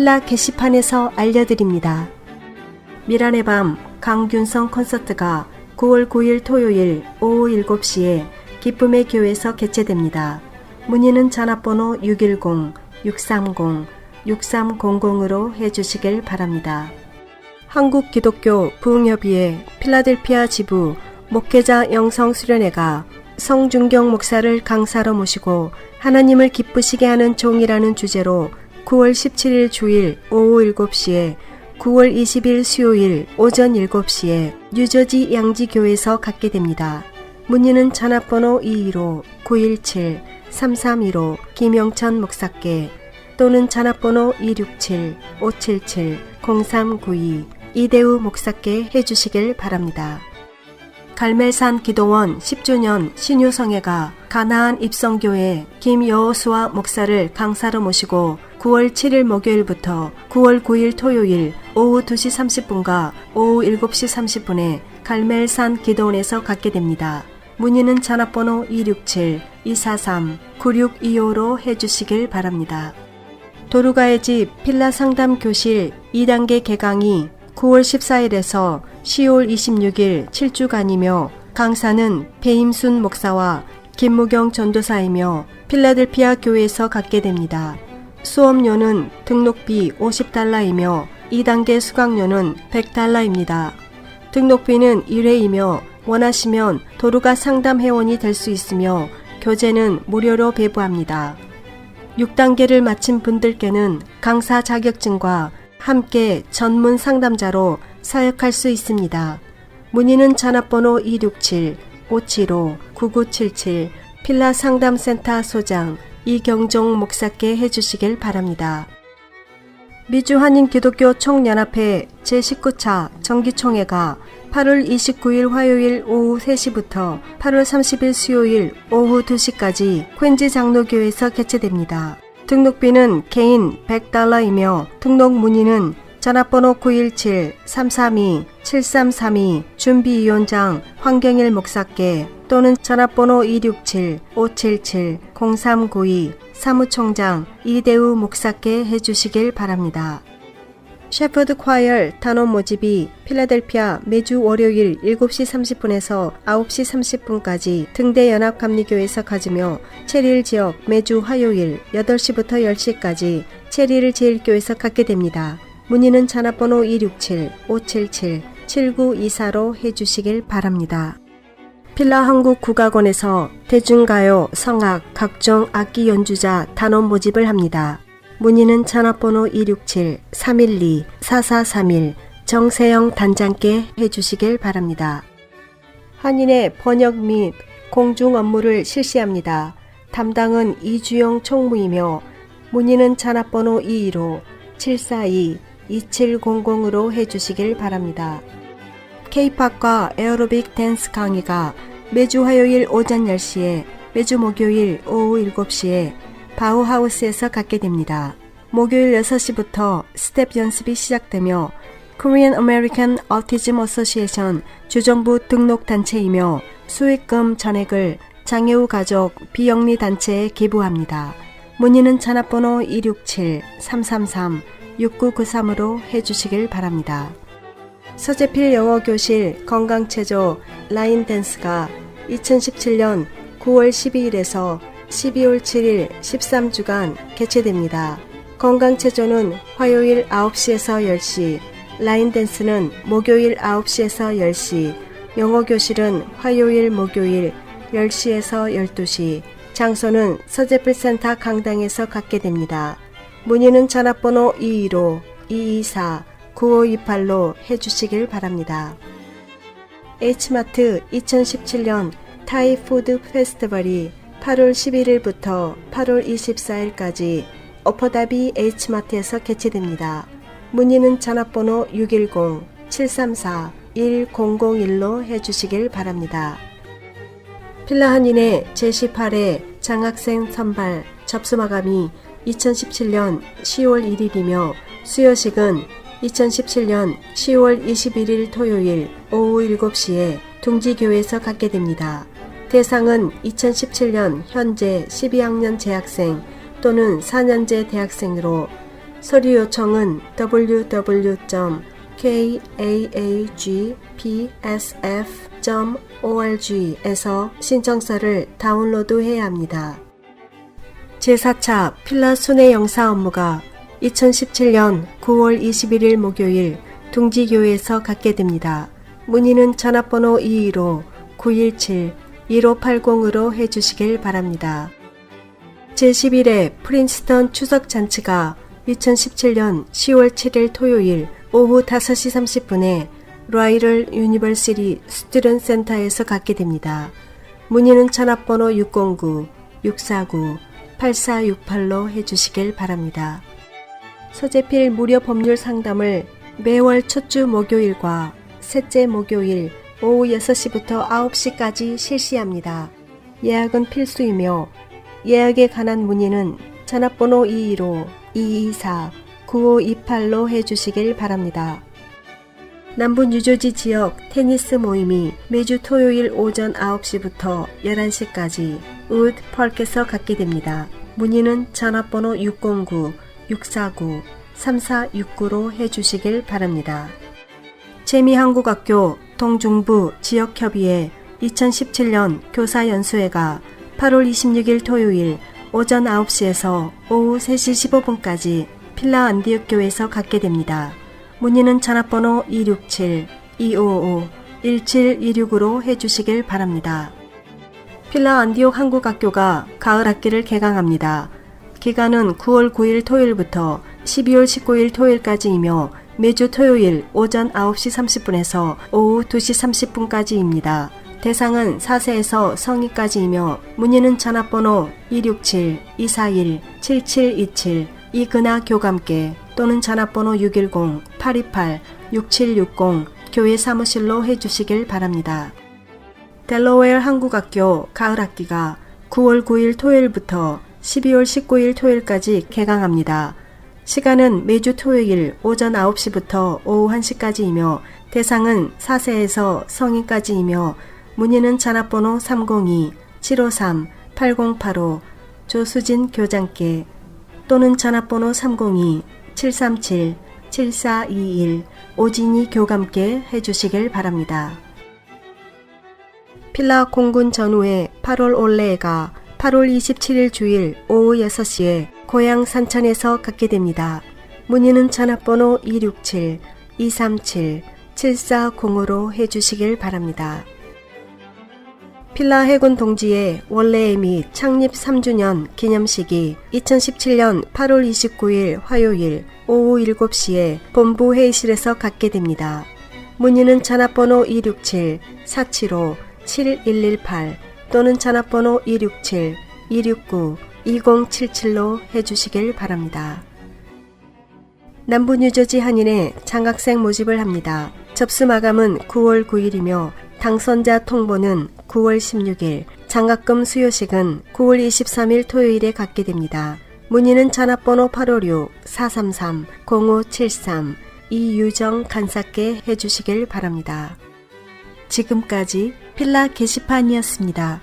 필라 게시판에서 알려드립니다. 미란의 밤 강균성 콘서트가 9월 9일 토요일 오후 7시에 기쁨의 교회에서 개최됩니다. 문의는 전화번호 610-630-6300으로 해주시길 바랍니다. 한국 기독교 부흥협의회 필라델피아 지부 목회자 영성 수련회가 성준경 목사를 강사로 모시고 하나님을 기쁘시게 하는 종이라는 주제로 9월 17일 주일 오후 7시에 9월 20일 수요일 오전 7시에 뉴저지 양지교에서 갖게 됩니다. 문의는 전화번호 215-917-3315 김영천 목사께 또는 전화번호 267-577-0392 이대우 목사께 해주시길 바랍니다. 갈멜산 기도원 10주년 신유성회가 가나안 입성교회 김여호수아 목사를 강사로 모시고 9월 7일 목요일부터 9월 9일 토요일 오후 2시 30분과 오후 7시 30분에 갈멜산 기도원에서 갖게 됩니다. 문의는 전화번호 267-243-9625로 해주시길 바랍니다. 도루가의 집 필라 상담 교실 2단계 개강이 9월 14일에서 10월 26일 7주간이며 강사는 배임순 목사와 김무경 전도사이며 필라델피아 교회에서 갖게 됩니다. 수업료는 등록비 50달러이며 2단계 수강료는 100달러입니다. 등록비는 1회이며 원하시면 도루가 상담 회원이 될 수 있으며 교재는 무료로 배부합니다. 6단계를 마친 분들께는 강사 자격증과 함께 전문 상담자로 사역할 수 있습니다. 문의는 전화번호 267-575-9977 필라 상담센터 소장 이경종 목사께 해주시길 바랍니다. 미주 한인 기독교 총연합회 제19차 정기총회가 8월 29일 화요일 오후 3시부터 8월 30일 수요일 오후 2시까지 퀸지 장로교에서 개최됩니다. 등록비는 개인 100달러이며 등록 문의는 전화번호 917-332-7332 준비위원장 황경일 목사께 또는 전화번호 267-577-0392 사무총장 이대우 목사께 해주시길 바랍니다. 셰퍼드 콰이얼 단원 모집이 필라델피아 매주 월요일 7시 30분에서 9시 30분까지 등대 연합감리교에서 가지며 체리일 지역 매주 화요일 8시부터 10시까지 체리일 제일교에서 갖게 됩니다. 문의는 전화번호 267-577-7924로 해주시길 바랍니다. 필라 한국 국악원에서 대중가요, 성악, 각종 악기 연주자 단원 모집을 합니다. 문의는 전화번호 267-312-4431 정세영 단장께 해주시길 바랍니다. 한인의 번역 및 공중 업무를 실시합니다. 담당은 이주영 총무이며 문의는 전화번호 215-742-2700으로 해주시길 바랍니다. K-팝과 에어로빅 댄스 강의가 매주 화요일 오전 10시에 매주 목요일 오후 7시에 바우하우스에서 갖게 됩니다. 목요일 6시부터 스텝 연습이 시작되며 Korean American Autism Association 주정부 등록 단체이며 수익금 전액을 장애우 가족 비영리 단체에 기부합니다. 문의는 전화번호 267-333-6993으로 해주시길 바랍니다. 서재필 영어교실 건강체조 라인 댄스가 2017년 9월 12일에서 12월 7일 13주간 개최됩니다. 건강체조는 화요일 9시에서 10시, 라인댄스는 목요일 9시에서 10시, 영어교실은 화요일 목요일 10시에서 12시, 장소는 서재필센터 강당에서 갖게 됩니다. 문의는 전화번호 215-224-9528로 해주시길 바랍니다. H마트 2017년 타이푸드 페스티벌이 8월 11일부터 8월 24일까지 오퍼다비 H마트에서 개최됩니다. 문의는 전화번호 610-734-1001로 해주시길 바랍니다. 필라 한인의 제18회 장학생 선발 접수 마감이 2017년 10월 1일이며 수여식은 2017년 10월 21일 토요일 오후 7시에 둥지교회에서 갖게 됩니다. 대상은 2017년 현재 12학년 재학생 또는 4년제 대학생으로 서류 요청은 www.kaagpsf.org에서 신청서를 다운로드해야 합니다. 제4차 필라 순회 영사 업무가 2017년 9월 21일 목요일 둥지교회에서 갖게 됩니다. 문의는 전화번호 215-917-1580으로 해주시길 바랍니다. 제11회 프린스턴 추석 잔치가 2017년 10월 7일 토요일 오후 5시 30분에 라이럴 유니버시티 스튜던 센터에서 갖게 됩니다. 문의는 전화번호 609-649-8468로 해주시길 바랍니다. 서재필 무료 법률 상담을 매월 첫 주 목요일과 셋째 목요일 오후 6시부터 9시까지 실시합니다. 예약은 필수이며 예약에 관한 문의는 전화번호 215-224-9528로 해주시길 바랍니다. 남부 뉴저지 지역 테니스 모임이 매주 토요일 오전 9시부터 11시까지 우드 펄크에서 갖게 됩니다. 문의는 전화번호 609-649-3469로 해주시길 바랍니다. 재미한국학교 동중부 지역협의회 2017년 교사연수회가 8월 26일 토요일 오전 9시에서 오후 3시 15분까지 필라 안디옥 교회에서 갖게 됩니다. 문의는 전화번호 267-255-1726으로 해주시길 바랍니다. 필라 안디옥 한국학교가 가을 학기를 개강합니다. 기간은 9월 9일 토요일부터 12월 19일 토요일까지이며 매주 토요일 오전 9시 30분에서 오후 2시 30분까지입니다. 대상은 4세에서 성인까지이며 문의는 전화번호 267-241-7727 이근하 교감께 또는 전화번호 610-828-6760 교회 사무실로 해주시길 바랍니다. 델러웨어 한국학교 가을학기가 9월 9일 토요일부터 12월 19일 토요일까지 개강합니다. 시간은 매주 토요일 오전 9시부터 오후 1시까지이며 대상은 4세에서 성인까지이며 문의는 전화번호 302-753-8085 조수진 교장께 또는 전화번호 302-737-7421 오진이 교감께 해주시길 바랍니다. 필라 공군 전후에 8월 올레가 8월 27일 주일 오후 6시에 고향 산천에서 갖게 됩니다. 문의는 전화번호 267-237-7405로 해주시길 바랍니다. 필라 해군 동지의 원래의 및 창립 3주년 기념식이 2017년 8월 29일 화요일 오후 7시에 본부 회의실에서 갖게 됩니다. 문의는 전화번호 267-475-7118 또는 전화번호 267-269-2077로 해주시길 바랍니다. 남부 뉴저지 한인의 장학생 모집을 합니다. 접수 마감은 9월 9일이며 당선자 통보는 9월 16일, 장학금 수여식은 9월 23일 토요일에 갖게 됩니다. 문의는 전화번호 856-433-0573 이유정 간사께 해주시길 바랍니다. 지금까지 필라 게시판이었습니다.